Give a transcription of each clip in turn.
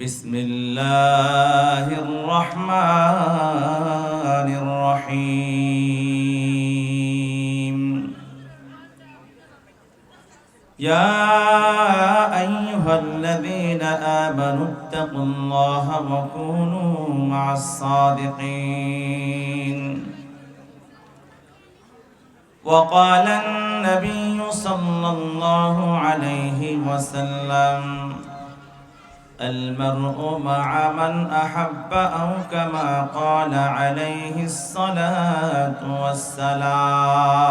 بسم الله الرحمن الرحيم. يا أيها الذين آمنوا اتقوا الله وكونوا مع الصادقين. وقال النبي صلى الله عليه وسلم المرء مع من أحب أو كما قال عليه الصلاة والسلام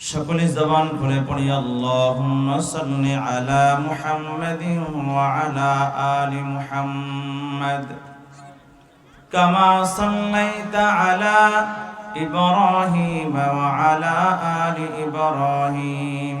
সকলে জবান খুলে পড়ি আল্লাহুম্মা সাল্লি আলা মুহাম্মাদিন ওয়া আলা আলি মুহাম্মাদ কামা সাল্লাইতা আলা ইব্রাহিম ওয়া আলা আলি ইব্রাহিম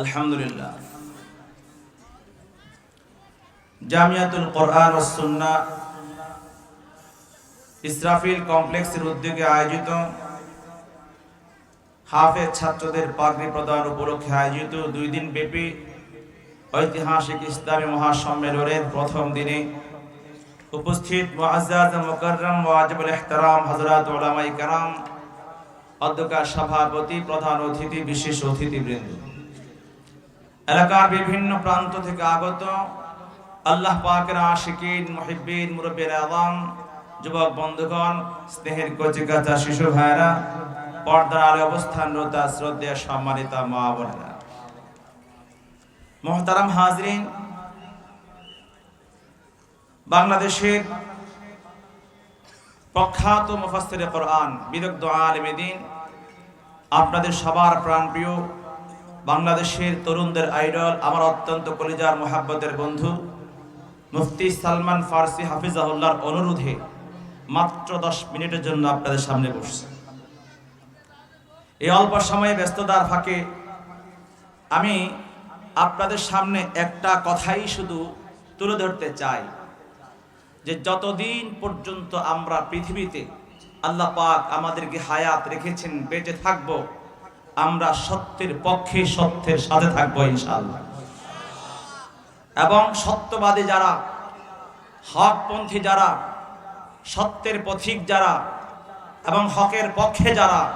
আলহামদুলিল্লাহ। জামিয়াতুল কোরআন ও সুন্নাহ ইসরাফিল কমপ্লেক্সের উদ্যোগে আয়োজিত হাফেজ ছাত্রদের পাগড়ি প্রদান উপলক্ষে আয়োজিত দুই দিন ব্যাপী ঐতিহাসিক ইসলামী মহাসম্মেলনের প্রথম দিনে উপস্থিত মুআজ্জাজ সভাপতি প্রধান অতিথি, বিশেষ অতিথিবৃন্দ। এলাকার বিভিন্ন প্রান্ত থেকে আগত আল্লাহ পাকের আশিকিন, মুহিব্বিন, মুরব্বির আওয়াম, যুবক বন্ধুগণ, স্নেহের কচিকাচা শিশু ভাইরা পর্দার আলে অবস্থানরত শ্রদ্ধেয় সম্মানিতা মা বোনেরা। মহতারাম হাজরিন, বাংলাদেশের প্রখ্যাত মুফাসসিরে কোরআন, বিদগ্ধ আলেম দিন, আপনাদের সবার প্রাণপ্রিয় বাংলাদেশের তরুণদের আইডল, আমার অত্যন্ত কলিজার মোহাব্বতের বন্ধু, মুফতি সালমান ফার্সি হাফিজাহুল্লাহর অনুরোধে মাত্র দশ মিনিটের জন্য আপনাদের সামনে বসছে। এই অল্প সময়ে ব্যস্ততার ফাঁকে আমি আপনাদের সামনে একটা কথাই শুধু তুলে ধরতে চাই, যে যতদিন পর্যন্ত আমরা পৃথিবীতে আল্লাহ পাক আমাদেরকে হায়াত রেখেছেন, বেঁচে থাকব আমরা সত্যের পক্ষে সত্যের সাথে থাকব ইনশাআল্লাহ। এবং সত্যবাদী যারা, হকপন্থী যারা, সত্যের পথিক যারা, এবং হকের পক্ষে যারা,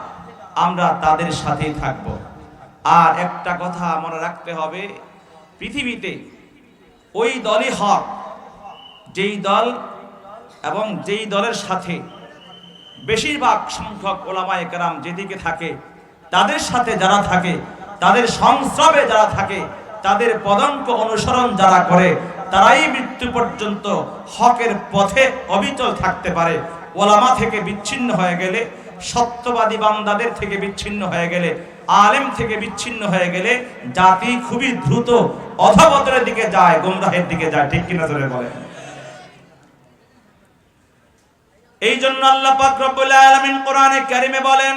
আমরা তাদের সাথেই থাকব। আর একটা কথা মনে রাখতে হবে, পৃথিবীতে ওই দলই হক, যেই দল এবং যেই দলের সাথে বেশিরভাগ সংখ্যক ওলামায়ে কেরাম যেদিকে থাকে তাদের সাথে যারা থাকে, তাদের সংস্রবে যারা থাকে, তাদের পদঙ্ক অনুসরণ যারা করে, তারাই মৃত্যু পর্যন্ত হকের পথে অবিচল থাকতে পারে। ওলামা থেকে বিচ্ছিন্ন হয়ে গেলে, সত্যবাদী বান্দাদের থেকে বিচ্ছিন্ন হয়ে গেলে, আলেম থেকে বিচ্ছিন্ন হয়ে গেলে, জাতি খুবই দ্রুত অধবতরের দিকে যায়, গোমরাহের দিকে যায়। ঠিক কিনা ধরে বলে এই জন্য আল্লাহ পাক রব্বুল আলামিন কোরআনে কারিমে বলেন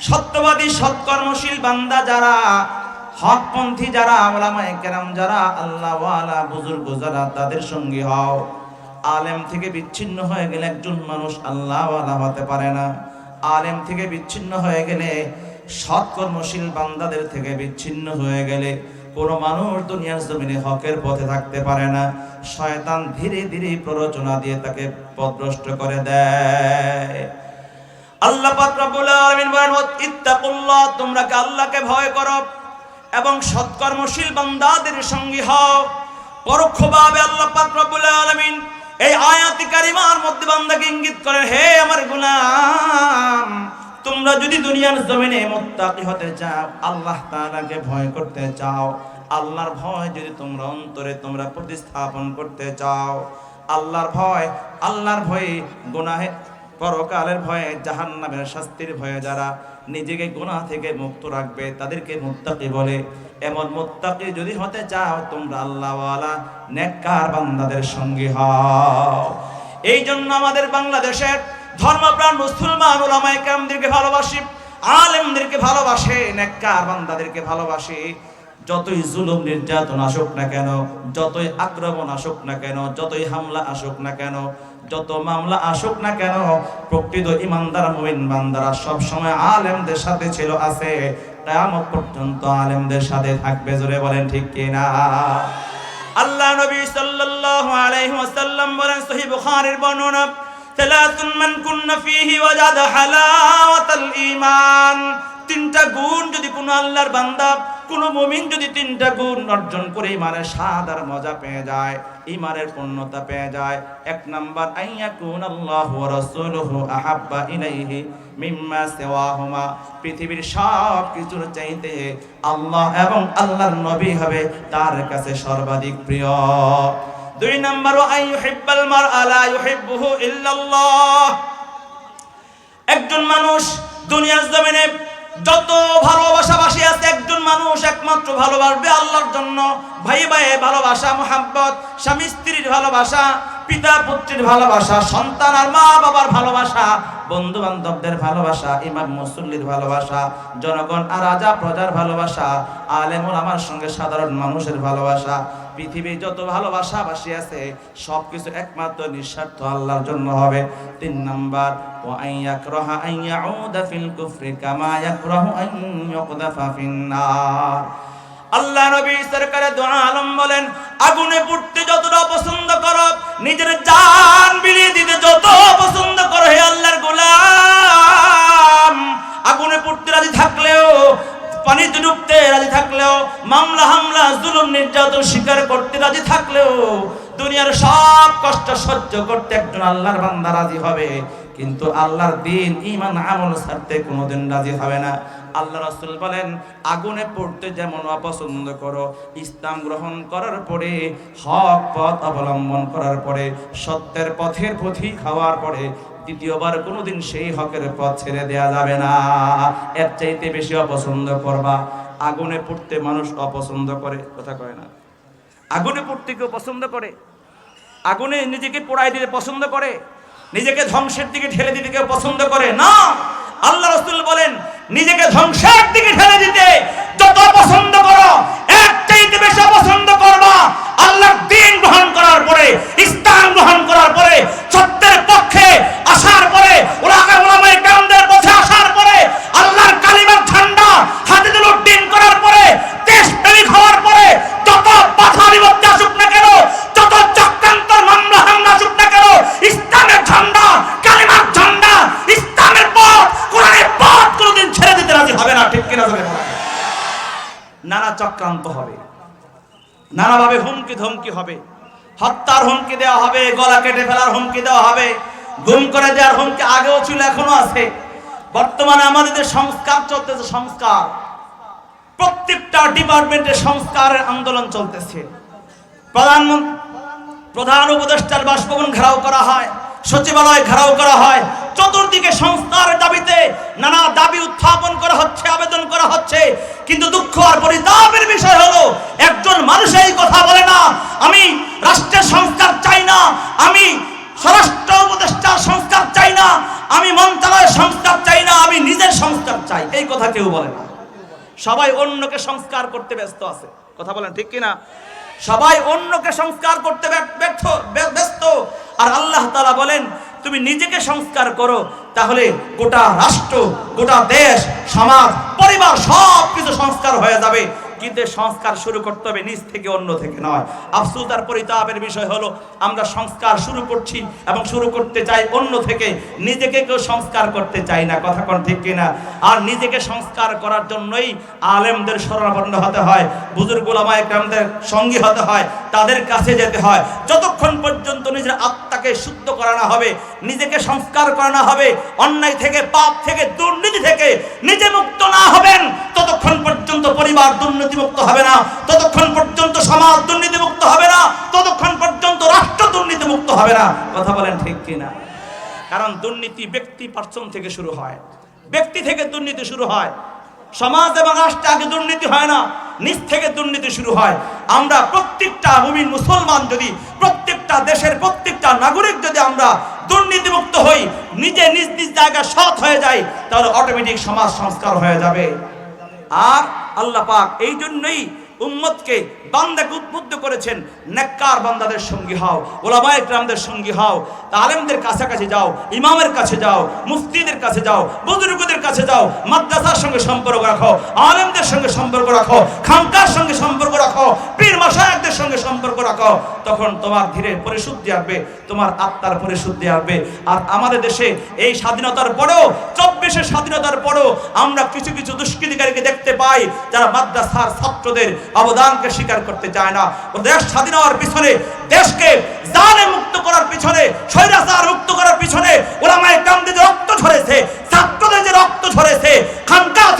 সত্যবাদী, সৎকর্মশীল বান্দা যারা, হকপন্থী যারা, ওলামায়ে কেরাম যারা আল্লাহ ওয়ালা বুজুর্গ যারা, তাদের সঙ্গী হও। আলেম থেকে বিচ্ছিন্ন হয়ে গেলে একজন মানুষ আল্লাহ ওয়ালা হতে পারে না। আলেম থেকে বিচ্ছিন্ন হয়ে গেলে, সৎকর্মশীল বান্দাদের থেকে বিচ্ছিন্ন হয়ে গেলে, কোনো মানুষ দুনিয়ার জমিনে হকের পথে থাকতে পারে না। শয়তান ধীরে ধীরে প্ররোচনা দিয়ে তাকে পথভ্রষ্ট করে দেয়। আল্লাহ পাক রব্বুল আলামিন বলেন ইত্তাকুল্লাহ আল্লাহকে ভয় করো? এবং সৎকর্মশীল বান্দাদের সঙ্গী হও। পরোক্ষভাবে আল্লাহ পাক রব্বুল আলামিন এই আয়াতি কারিমার মধ্যে বান্দাকে ইঙ্গিত করেন, হে আমার গোলাম, তোমরা যদি দুনিয়ার জমিনে মুত্তাকি হতে চাও, আল্লাহ তাআলাকে ভয় করতে চাও। আল্লাহর ভয় যদি তোমরা অন্তরে তোমরা প্রতিস্থাপন করতে চাও, আল্লাহর ভয়, আল্লাহর ভয়ে গুনাহে পরকালের ভয়ে, জাহান্নামের শাস্তির ভয়ে যারা নিজেকে গুনাহ থেকে মুক্ত রাখবে, তাদেরকে মুত্তাকি বলে। এমন মুত্তাকি যদি হতে চাও, তোমরা আল্লাহওয়ালা নেককার বান্দাদের সঙ্গী হও। এই জন্য আমাদের বাংলাদেশের ধর্মপ্রাণ মুসলমান ওলামায়ে কেরামদেরকে ভালোবাসি, আলেমদেরকে ভালোবাসে, নেককার বান্দাদেরকে ভালোবাসে। যতই জুলুম, নির্যাতন আসুক না কেন, যতই আক্রমণ আসুক না কেন, যতই হামলা আসুক না কেন যত মামলা আসুক না কেন, প্রকৃত ইমানদার, মুমিন বান্দারা সব সময় আলেমদের সাথে ছিল, আছে। কিয়ামত পর্যন্ত আলেমদের সাথে থাকবে, জোরে বলেন ঠিক কিনা? আল্লাহ নবী সাল্লাল্লাহু আলাইহি ওয়াসাল্লাম বলেন, সহিহ বুখারীর বর্ণনা, সালাতুন মান কুন্না ফীহি ওয়াজাদা হালাওয়াতাল ঈমান। তিনটা গুণ যদি কোনো আল্লাহর বান্দা কোন মুমিন যদি তিনটা গুণ অর্জন করে ইমানের স্বাদ আর মজা পেয়ে যায়, ইমানের পূর্ণতা পেয়ে যায়, এক নাম্বার আইয়াকুন আল্লাহ ওয়া রাসূলুহু আহাব্বা ইলাইহি মিম্মা সিওয়াহুমা। পৃথিবীর সব কিছুর চাইতে আল্লাহ এবং আল্লাহর নবী হবে তার কাছে সর্বাধিক প্রিয়। দুই নাম্বার আই ইউহিব্বাল মারআ লা ইউহিব্বুহু ইল্লাল্লাহ। একজন মানুষ দুনিয়ার জমিনে যত ভালোবাসাবাসী আছে, একজন মানুষ একমাত্র ভালোবাসবে আল্লাহর জন্য। ভাই ভাই ভালোবাসা, মোহাব্বত, স্বামী স্ত্রীর ভালোবাসা, পিতা পুত্রের ভালোবাসা, সন্তান আর মা বাবার ভালোবাসা বন্ধু বান্ধবদের ভালোবাসা, ইমাম মুসল্লির ভালোবাসা, জনগণ আর রাজা প্রজার ভালোবাসা, আলেমুল আমার সঙ্গে সাধারণ মানুষের ভালোবাসা পৃথিবীর যত ভালোবাসা বাসি আছে, সবকিছু একমাত্র নিঃস্বার্থ আল্লাহর জন্য হবে। তিন নাম্বার ও আইয়াক রহা আইয়া আইয়াউদা ফিল কুফরি কামা ইয়াকরাহু আন ইউকদাফা ফিন্নার। আল্লাহ নবী সরকারে দোয়া আলম বলেন, আগুনে পুড়তে যতটা পছন্দ করো, নিজের জান নির্যাতন স্বীকার করতে রাজি থাকলেও দুনিয়ার সব কষ্ট সহ্য করতে একজন আল্লাহর বান্দা রাজি হবে। কিন্তু আল্লাহর দিন ইমান আমল ছাড়তে কোনোদিন রাজি হবে না। আল্লাহ রাসূল বলেন, আগুনে পড়তে যেমন অপছন্দ করো, ইসলাম গ্রহণ করার পরে, হক পথ অবলম্বন করার পরে, সত্যের পথের পথি খাওয়ার পরে, দ্বিতীয়বার কোনোদিন সেই হকের পথ ছেড়ে দেয়া যাবে না। এর চাইতে বেশি অপছন্দ করবা। আগুনে পড়তে মানুষ অপছন্দ করে, কথা কয় না। আগুনে পড়তে কেউ পছন্দ করে? আগুনে নিজেকে পোড়াই দিতে পছন্দ করে? নিজেকে ধ্বংসের দিকে ঠেলে দিতে কেউ পছন্দ করে? না! আল্লাহ রসুল বলেন, নিজেকে ধ্বংসের দিকে ঠেলে দিতে যত পছন্দ করো চাইতে বেশি পছন্দ করবা আল্লাহর দিন গ্রহণ করার পরে ইসলাম গ্রহণ করার পরে, সত্যের পক্ষে আসার পরে ওলামা ওলামায়ে কেরামদের পথে আসার পরে, আল্লাহর হাতে তুলে উড্ডীন করার পরে দেশ প্রেমিক হওয়ার পরে, যত বাধা বিপত্তি আসুক না কেন, যত চক্রান্ত মামলা হামলা আসুক না কেন, ইসলামের ঝান্ডা, কালিমার ঝান্ডা, ইসলামের পথ, কোরআনের পথ কোনোদিন ছেড়ে দিতে রাজি হবে না, ঠিক কিনা জোরে নানা চক্রান্ত হবে। নানাভাবে হুমকি ধমকি হবে। হত্যার হুমকি দেওয়া হবে, গলা কেটে ফেলার হুমকি দেওয়া হবে। গুম করে দেওয়ার হুমকি আগেও ছিল, এখনও আছে। বর্তমানে আমাদের যে সংস্কার চলতেছে, সংস্কার। প্রত্যেকটা ডিপার্টমেন্টে সংস্কারের আন্দোলন চলতেছে। প্রধানমন্ত্রী প্রধান উপদেষ্টার বাসভবন ঘেরাও করা হয়, সচিবালয় ঘেরাও করা হয়, চতুর্দিকে সংস্কারের দাবিতে নানা দাবি উত্থাপন করা হচ্ছে, আবেদন করা হচ্ছে। কিন্তু দুঃখ আর পরিতাপের বিষয় হলো, একজন মানুষ এই কথা বলে না, আমি রাষ্ট্রের সংস্কার চাই না, আমি স্বরাষ্ট্র উপদেষ্টার সংস্কার চাই না আমি মন্ত্রণালয়ের সংস্কার চাই না, আমি নিজের সংস্কার চাই। এই কথা কেউ বলে না। সবাই অন্যকে সংস্কার করতে ব্যস্ত আছে। কথা বলেন ঠিক কিনা? সবাই অন্যকে সংস্কার করতে ব্য- ব্যর্থ ব্যস্ত। আর আল্লাহ তাআলা বলেন, তুমি নিজেকে সংস্কার করো, তাহলে গোটা রাষ্ট্র, গোটা দেশ, সমাজ, পরিবার সব কিছু সংস্কার হয়ে যাবে। এই সংস্কার শুরু করতে হবে নিজ থেকে অন্য থেকে নয়। আফসোস আর পরিতাপের বিষয় হলো, আমরা সংস্কার শুরু করছি এবং শুরু করতে চাই অন্য থেকে। নিজেকে কেউ সংস্কার করতে চাই না, কথা কোন ঠিক কিনা? আর নিজেকে সংস্কার করার জন্যই আলেমদের শরণাপন্ন হতে হয়, বুজুর্গ ওলামায়ে কেরামদের সঙ্গী হতে হয়, তাদের কাছে যেতে হয়। যতক্ষণ পর্যন্ত নিজের আত্মাকে শুদ্ধ করানো হবে, নিজেকে সংস্কার করানো হবে, অন্যায় থেকে, পাপ থেকে, দুর্নীতি থেকে, নিজে মুক্ত না পরিবার দুর্নীতিমুক্ত হবে না, ততক্ষণ পর্যন্ত সমাজ দুর্নীতিমুক্ত হবে না, ততক্ষণ পর্যন্ত রাষ্ট্র দুর্নীতিমুক্ত হবে না। কথা বলেন ঠিক কিনা? কারণ দুর্নীতি ব্যক্তি পার্সন থেকে শুরু হয়। ব্যক্তি থেকে দুর্নীতি শুরু হয়। সমাজ এবং রাষ্ট্রে আগে দুর্নীতি হয় না নিজ থেকে দুর্নীতি শুরু হয়। আমরা প্রত্যেকটা মুমিন মুসলমান যদি, প্রত্যেকটা দেশের প্রত্যেকটা নাগরিক যদি আমরা দুর্নীতিমুক্ত হই, নিজে নিজ নিজ জায়গায় সৎ হয়ে যাই, তাহলে অটোমেটিক সমাজ সংস্কার হয়ে যাবে। আর আল্লাহ পাক এই জন্যই উম্মতকে বান্দাকে উদ্বুদ্ধ করেছেন। নেককার বান্দাদের সঙ্গী হও, ওলামায় গ্রামদের সঙ্গী হও, তালেমদের কাছাকাছি যাও, ইমামের কাছে যাও, মুফতিদের কাছে যাও, বুজুর্গদের কাছে যাও, মাদ্রাসার সঙ্গে সম্পর্ক রাখো, আলেমদের সঙ্গে সম্পর্ক রাখো, খানকার সঙ্গে সম্পর্ক রাখো, পীর মাসায়কদের সঙ্গে সম্পর্ক রাখো, তখন তোমার ধীরে পরিশুদ্ধি আসবে, তোমার আত্মার পরিশুদ্ধি আসবে। আর আমাদের দেশে এই স্বাধীনতার পরেও চব্বিশের স্বাধীনতার পরেও আমরা কিছু কিছু দুষ্কৃতিকারীকে দেখতে পাই, যারা মাদ্রাসার ছাত্রদের অবদানকে স্বীকার করতে চায় না। দেশ স্বাধীন হওয়ার পিছনে, দেশকে জানে মুক্ত করার পিছনে, স্বৈরাচার মুক্ত করার পিছনে ওলামায়ে কামদের যে রক্ত ঝরেছে, ছাত্রদের যে রক্ত ঝরেছে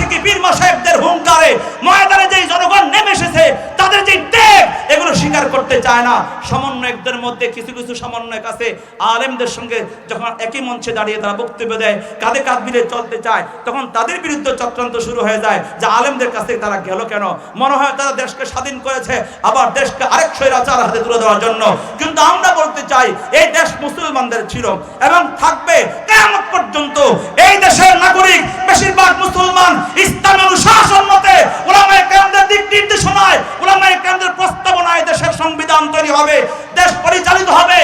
থেকে বীর মাসাহেবদের হুঙ্কারে ময়দানে যেই জনগণ নেমে এসেছে, তাদের যে টেক, এগুলো স্বীকার করতে চায় না। সমন্বয়কদের মধ্যে কিছু কিছু সমন্বয়ক আছে, আলেমদের সঙ্গে যখন একই মঞ্চে দাঁড়িয়ে তারা বক্তব্য দেয়, কাঁধে কাঁধ মিলে চলতে চায়, তখন তাদের বিরুদ্ধে চক্রান্ত শুরু হয়ে যায়, যে আলেমদের কাছে তারা গেল কেন? মনে হয় তারা দেশকে স্বাধীন করেছে, আবার দেশকে আরেক স্বৈরাচার হাতে তুলে দেওয়ার জন্য। কিন্তু আমরা বলতে চাই, এই দেশ মুসলমানদের ছিল এবং থাকবে কেমন পর্যন্ত এই দেশের নাগরিক বেশিরভাগ মুসলমান ইসলাম অনুশাসন মতে ওলামায়ে কেরামদের দিক নির্দেশনায়, ওলামায়ে কেরামদের প্রস্তাবনায় দেশের সংবিধান তৈরি হবে, দেশ পরিচালিত হবে।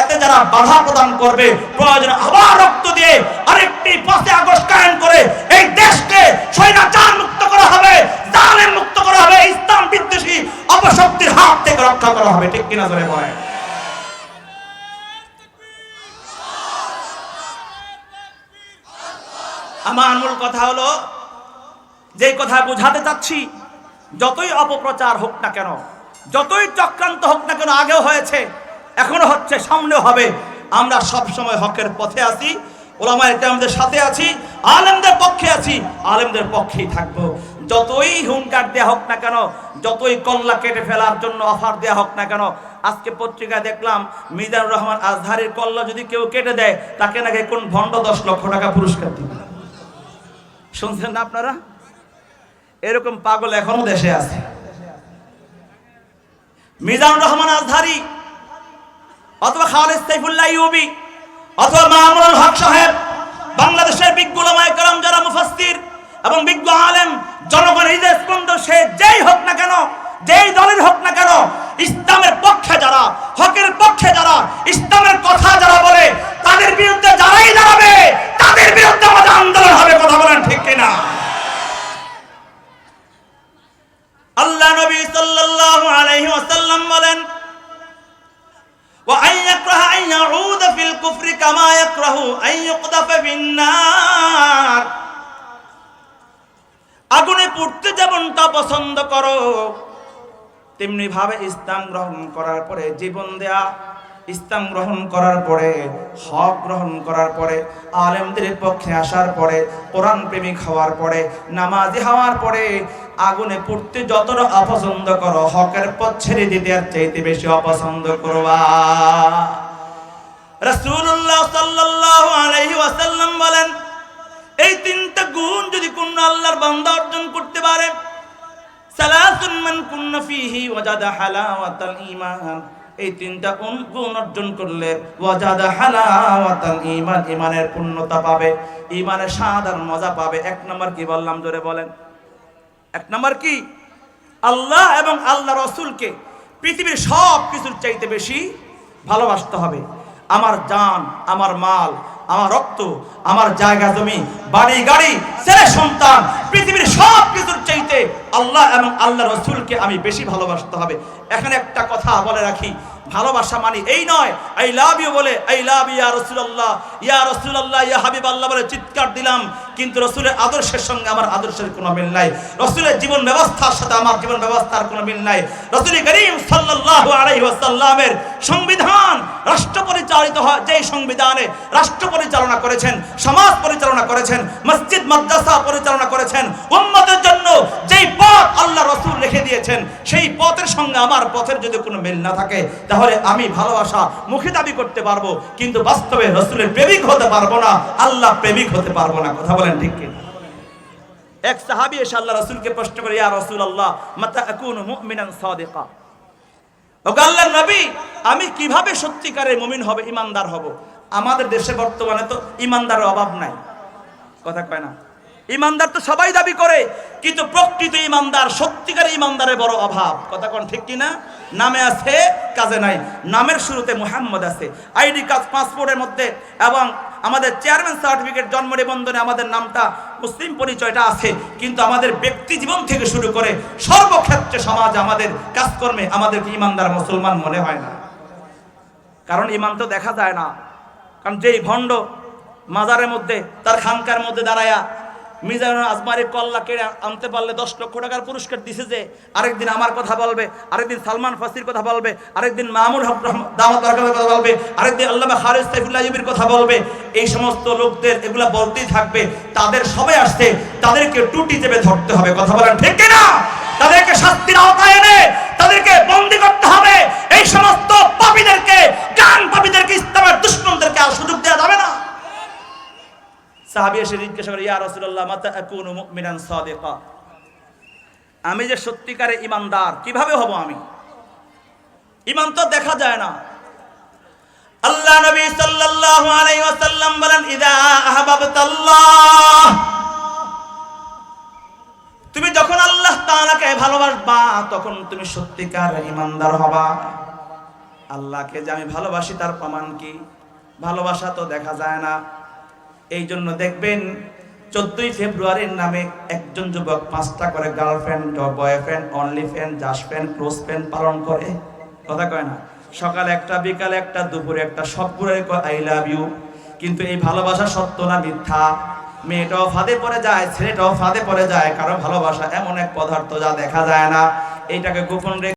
এতে যারা বাধা প্রদান করবে, প্রয়োজনে আবার রক্ত দিয়ে আরেকটি পাঁচে আগস্ট কায়েম করে এই দেশকে স্বৈরাচার মুক্ত করা হবে, জালেম মুক্ত করা হবে, ইসলাম বিদ্বেষী অপশক্তির হাত থেকে রক্ষা করা হবে। ঠিক কিনা ধরে বলেন? আমার মূল কথা হলো যে কথা বোঝাতে চাচ্ছি, যতই অপপ্রচার হোক না কেন, যতই চক্রান্ত হোক না কেন, আগেও হয়েছে, এখনও হচ্ছে সামনে হবে। আমরা সব সময় হকের পথে আছি, ওলামায় আমাদের সাথে আছি, আলেমদের পক্ষে আছি, আলেমদের পক্ষেই থাকব। যতই হুঙ্কার দেয়া হোক না কেন, যতই কল্লা কেটে ফেলার জন্য অফার দেয়া হোক না কেন, আজকে পত্রিকায় দেখলাম, মিজানুর রহমান আজহারের কল্লা যদি কেউ কেটে দেয়, তাকে নাকি কোন ভণ্ড দশ লক্ষ টাকা পুরস্কার দিবে? শুনছেন না আপনারা? এরকম পাগল এখনও দেশে আছে। মিজানুর রহমান আজহারি অথবা খালেদ সাইফুল্লাহ ইউবি অথবা মামুনুল হক সাহেব, বাংলাদেশের বিজ্ঞ ওলামায়ে কেরাম যারা মুফাসসির এবং বিজ্ঞ আলেম, জনগণের হৃদয় স্পন্দ সে যেই হোক না কেন, যেই দলের হোক না কেন ইসলামের পক্ষে যারা হকের পক্ষে যারা ইসলামের কথা যারা বলে তাদের বিরুদ্ধে যারাই দাঁড়াবে তাদের বিরুদ্ধে আমাদের আন্দোলন হবে কথা বলেন ঠিক কিনা আল্লাহ নবী সাল্লাল্লাহু আলাইহি ওয়াসাল্লাম বলেন وأن يكره أن يعود في الكفر كما يكره أن يقذف في النار আগুনে পুড়তে যেমনটা পছন্দ করো তেমনি ভাবে ইসলাম গ্রহণ করার পরে, জীবন দেয়া, ইসলাম গ্রহণ করার পরে, হক গ্রহণ করার পরে, আলেমদের পক্ষে আসার পরে, কোরআন প্রেমিক হওয়ার পরে, নামাজি হওয়ার পরে, আগুনে পড়তে যতটা অপছন্দ করো, হকের পথ ছেড়ে দিতে আর চাইতে বেশি অপছন্দ করবা। রাসূলুল্লাহ সাল্লাল্লাহু আলাইহি ওয়াসাল্লাম বলেন, এই তিনটা গুণ যদি কোন আল্লাহর বান্দা কুন্না ফিহি ওয়াজাদা হালাওয়াতাল ঈমান। এই তিনটা গুণ অর্জন করলে ওয়াজাদা হালাওয়াতাল ঈমান, ঈমানের পূর্ণতা পাবে। ঈমানের স্বাদ আর মজা পাবে। এক নম্বর কি বললাম জোরে বলেন? এক নম্বর কি? আল্লাহ এবং আল্লাহ রসুলকে পৃথিবীর সব কিছুর চাইতে বেশি ভালোবাসতে হবে। আমার জান, আমার মাল, আমার রক্ত, আমার জায়গা জমি, বাড়ি, গাড়ি, ছেলে, সন্তান আল্লাহ এবং আল্লাহ রসুলকে আমি বেশি ভালোবাসতে হবে। এখানে একটা কথা বলে রাখি ভালোবাসা মানে। এই নয় আই লাভ ইউ বলে আই লাভ ইয়া রসুল্লাহ ইয়া রসুল্লাহ ইয়া হাবিব আল্লাহ বলে চিৎকার দিলাম। কিন্তু রসুলের আদর্শের সঙ্গে আমার আদর্শের কোনো মিল নাই। রসুলের জীবন ব্যবস্থার সাথে আমার জীবন ব্যবস্থার কোনো মিল নাই। রসুল করিম সাল্লাল্লাহু আলাইহি ওয়াসাল্লামের সংবিধান রাষ্ট্র পরিচালিত হয়, যেই সংবিধানে রাষ্ট্র পরিচালনা করেছেন, সমাজ পরিচালনা করেছেন, মসজিদ, মাদ্রাসা পরিচালনা করেছেন, উম্মতের জন্য যেই পথ আল্লাহ রসুল রেখে দিয়েছেন, সেই পথের সঙ্গে আমার পথের যদি কোনো মিল না থাকে তাহলে আমি ভালোবাসা মুখে দাবি করতে পারব, কিন্তু বাস্তবে রসুলের প্রেমিক হতে পারব না, আল্লাহ প্রেমিক হতে পারব না। কথা বলেন ঠিক এক সাহাবী এসে আল্লাহ রসুলকে প্রশ্ন করে, ইয়া রসুল আল্লাহ মাতা নবী, আমি কীভাবে সত্যিকারের মুমিন হবে, ইমানদার হব? আমাদের দেশে বর্তমানে তো ইমানদারের অভাব নাই। কথা কয় না। ইমানদার তো সবাই দাবি করে, কিন্তু প্রকৃত ইমানদার সত্যিকার ইমানদারের বড় অভাব। কথা কোন ঠিক কিনা? নামে আছে, কাজে নাই। নামের শুরুতে মোহাম্মদ আছে। আইডি কার্ড, পাসপোর্টের মধ্যে, এবং আমাদের চেয়ারম্যান সার্টিফিকেট, জন্ম নিবন্ধনে আমাদের নামটা, মুসলিম পরিচয়টা আছে। কিন্তু আমাদের ব্যক্তি জীবন থেকে শুরু করে সর্বক্ষেত্রে সমাজ, আমাদের কাজকর্মে আমাদেরকে ইমানদার মুসলমান মনে হয় না। কারণ ইমান তো দেখা যায় না। কারণ যেই ভণ্ড মাজারের মধ্যে, তার খানকার মধ্যে দাঁড়ায়া মিজানুর আজমারি কল্লা কেড়ে আনতে পারলে দশ লক্ষ টাকার পুরস্কার দিছে যে আরেকদিন আমার কথা বলবে, আরেকদিন সালমান ফাসির কথা বলবে, আরেকদিন মামুর হক দামাত কথা বলবে, আরেকদিন আল্লামা খারিজ সাইফুল্লাহ আইয়ুবীর কথা বলবে। এই সমস্ত লোকদের এগুলা বলতেই থাকবে, তাদের সবাই আসছে, তাদেরকে টুটি চেপে ধরতে হবে, কথা বলেন ঠিক কিনা? তাদেরকে শাস্তির আওতায় এনে, তাদেরকে বন্দি করতে হবে। এই সমস্ত পাপীদেরকে, গান পাপীদেরকে, ইসলামের দুশ্মনদেরকে আর সুযোগ দেওয়া যাবে না। সাহাবী এসে জিজ্ঞাসা করে, ইয়া রাসূলুল্লাহ, মাতা আকুনু মুমিনান সাদিকা? আমি যে সত্যিকারে ইমানদার, কীভাবে হব আমি? ইমান তো দেখা যায় না। আল্লাহ নবী সাল্লাল্লাহু আলাইহি ওয়াসাল্লাম বলেন, ইদা আহবাবতাল্লাহ। তুমি যখন আল্লাহ তাআলাকে ভালোবাসবা, তখন তুমি সত্যিকার ইমানদার হবা। আল্লাহকে যে আমি ভালোবাসি, তার প্রমাণ কি? ভালোবাসা তো দেখা যায় না। এই জন্য দেখবেন চোদ্দই ফেব্রুয়ারির নামে একজন যুবক পাঁচটা করে girlfriend boyfriend only friend just friend close friend পালন করে। কথা কয় না? সকাল একটা, বিকালে একটা, দুপুরে একটা সবগুলো আই লাভ ইউ। কিন্তু এই ভালোবাসা সত্য না মিথ্যা? মেয়েটাও ফাঁদে পড়ে যায়, ছেলেটাও ফাঁদে পড়ে যায়, কারও ভালোবাসা এমন এক পদার্থ যা দেখা যায় না। এইটাকে গোপন রেখে